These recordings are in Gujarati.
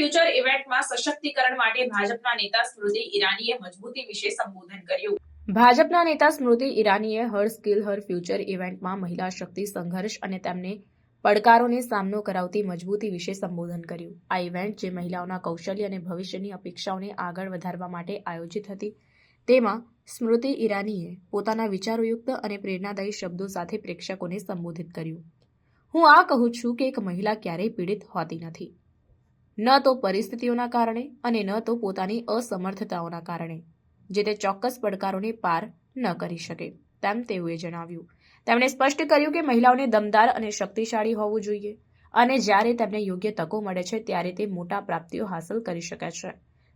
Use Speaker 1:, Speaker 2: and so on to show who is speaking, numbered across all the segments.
Speaker 1: ફ્યુચર ઇવેન્ટમાં સશક્તિકરણ માટે ભાજપના નેતા સ્મૃતિ ઈરાનીએ મજબૂતી વિશે સંબોધન કર્યું. ભાજપના નેતા સ્મૃતિ ઈરાનીએ હર સ્કિલ, હર ફ્યુચર ઇવેન્ટમાં મહિલા શક્તિ, સંઘર્ષ અને તેમને પડકારોને સામનો કરાવતી મજબૂતી વિશે સંબોધન કર્યું. આ ઇવેન્ટ, જે મહિલાઓના કૌશલ્ય અને ભવિષ્યની અપેક્ષાઓને આગળ વધારવા માટે આયોજિત હતી, તેમાં સ્મૃતિ ઈરાનીએ પોતાના વિચારોયુક્ત અને પ્રેરણાદાયી શબ્દો સાથે પ્રેક્ષકોને સંબોધિત કર્યું. હું આ કહું છું કે એક મહિલા ક્યારેય પીડિત હોતી નથી. ન તો પરિસ્થિતિઓના કારણે અને ન તો પોતાની અસમર્થતાઓના કારણે, જે તે ચોક્કસ પડકારોને પાર ન કરી શકે, તેમ તેઓએ જણાવ્યું. તેમણે સ્પષ્ટ કર્યું કે મહિલાઓને દમદાર અને શક્તિશાળી હોવું જોઈએ અને જ્યારે તેમને યોગ્ય તકો મળે છે ત્યારે તે મોટા પ્રાપ્તિઓ હાંસલ કરી શકે છે.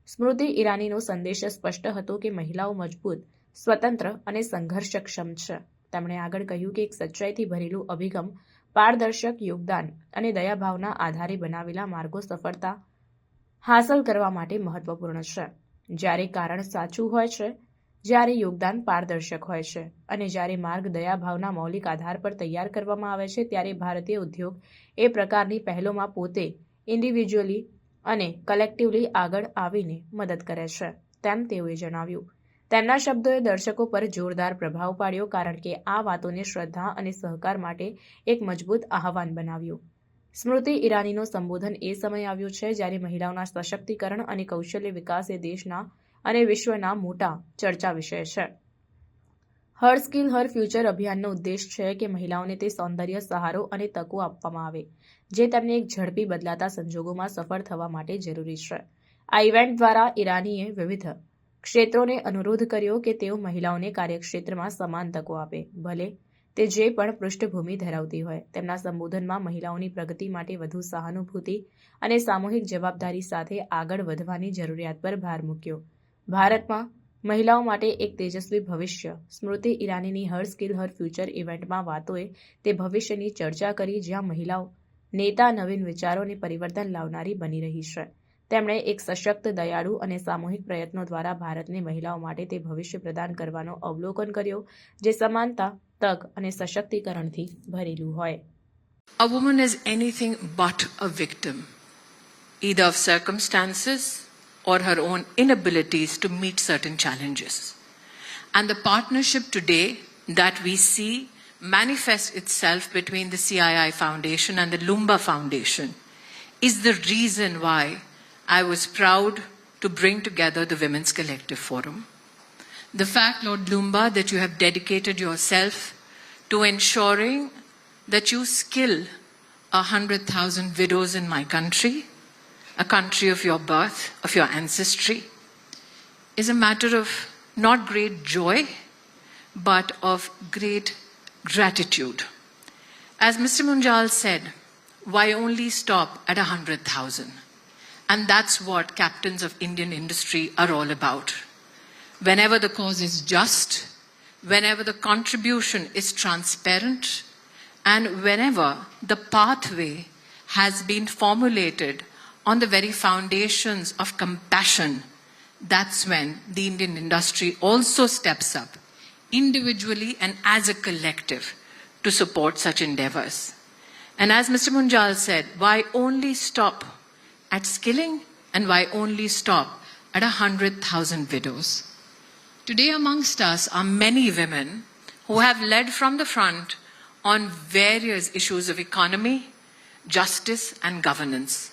Speaker 1: સ્મૃતિ ઈરાનીનો સંદેશ સ્પષ્ટ હતો કે મહિલાઓ મજબૂત, સ્વતંત્ર અને સંઘર્ષક્ષમ છે. તેમણે આગળ કહ્યું કે એક સચ્ચાઈથી ભરેલું અભિગમ પારદર્શક યોગદાન અને દયાભાવના આધારે બનાવેલા માર્ગો સફળતા હાંસલ કરવા માટે મહત્વપૂર્ણ છે. જ્યારે કારણ સાચું હોય છે, જ્યારે યોગદાન પારદર્શક હોય છે અને જ્યારે માર્ગ દયાભાવના મૌલિક આધાર પર તૈયાર કરવામાં આવે છે, ત્યારે ભારતીય ઉદ્યોગ એ પ્રકારની પહેલોમાં પોતે ઇન્ડિવિજ્યુઅલી અને કલેક્ટિવલી આગળ આવીને મદદ કરે છે, તેમ તેઓએ જણાવ્યું. તેમના શબ્દોએ દર્શકો પર જોરદાર પ્રભાવ પાડ્યો કારણ કે આ વાતોને શ્રદ્ધા અને સહકાર માટે એક મજબૂત આહવાન બનાવ્યું. સ્મૃતિ ઈરાનીનો સંબોધન એ સમય આવ્યો છે જ્યારે મહિલાઓના સશક્તિકરણ અને કૌશલ્ય વિકાસ એ દેશના અને વિશ્વના મોટા ચર્ચા વિષય છે. હર સ્કિલ, હર ફ્યુચર અભિયાનનો ઉદ્દેશ છે કે મહિલાઓને તે સૌંદર્ય, સહારો અને તકો આપવામાં આવે, જે તેમને એક ઝડપી બદલાતા સંજોગોમાં સફળ થવા માટે જરૂરી છે. આ ઇવેન્ટ દ્વારા ઈરાનીએ વિવિધ ક્ષેત્રોને અનુરોધ કર્યો કે તેઓ મહિલાઓને કાર્યક્ષેત્રમાં સમાન તકો આપે, ભલે તે જે પણ પૃષ્ઠભૂમિ ધરાવતી હોય. તેમના સંબોધનમાં મહિલાઓની પ્રગતિ માટે વધુ સહાનુભૂતિ અને સામૂહિક જવાબદારી સાથે આગળ વધવાની જરૂરિયાત પર ભાર મૂક્યો. ભારતમાં મહિલાઓ માટે એક તેજસ્વી ભવિષ્ય. સ્મૃતિ ઈરાનીની હર સ્કિલ, હર ફ્યુચર ઇવેન્ટમાં વાતોએ તે ભવિષ્યની ચર્ચા કરી જ્યાં મહિલાઓ નેતા નવીન વિચારો અને પરિવર્તન લાવનારી બની રહી છે. તેમણે એક સશક્ત દયાળુ અને સામૂહિક પ્રયત્નો દ્વારા ભારતને મહિલાઓ માટે તે ભવિષ્ય પ્રદાન કરવાનો અવલોકન કર્યો જે સમાનતા તક અને સશક્તિકરણથી ભરેલું હોય
Speaker 2: A woman is anything but a victim, either of circumstances or her own inabilities to meet certain challenges. And the partnership today that we see manifest itself between the CII Foundation and the Lumba Foundation is the reason why I was proud to bring together the Women's Collective Forum. The fact, Lord Lumba, that you have dedicated yourself to ensuring that you skill a hundred thousand widows in my country, a country of your birth, of your ancestry, is a matter of not great joy, but of great gratitude. As Mr. Munjal said, why only stop at a hundred thousand? And that's what captains of Indian industry are all about. Whenever the cause is just, whenever the contribution is transparent, and whenever the pathway has been formulated on the very foundations of compassion, that's when the Indian industry also steps up, individually and as a collective, to support such endeavors. And as Mr. Munjal said, why only stop at skilling and why only stop at a hundred thousand widows? Today, amongst us are many women who have led from the front on various issues of economy, justice, and governance.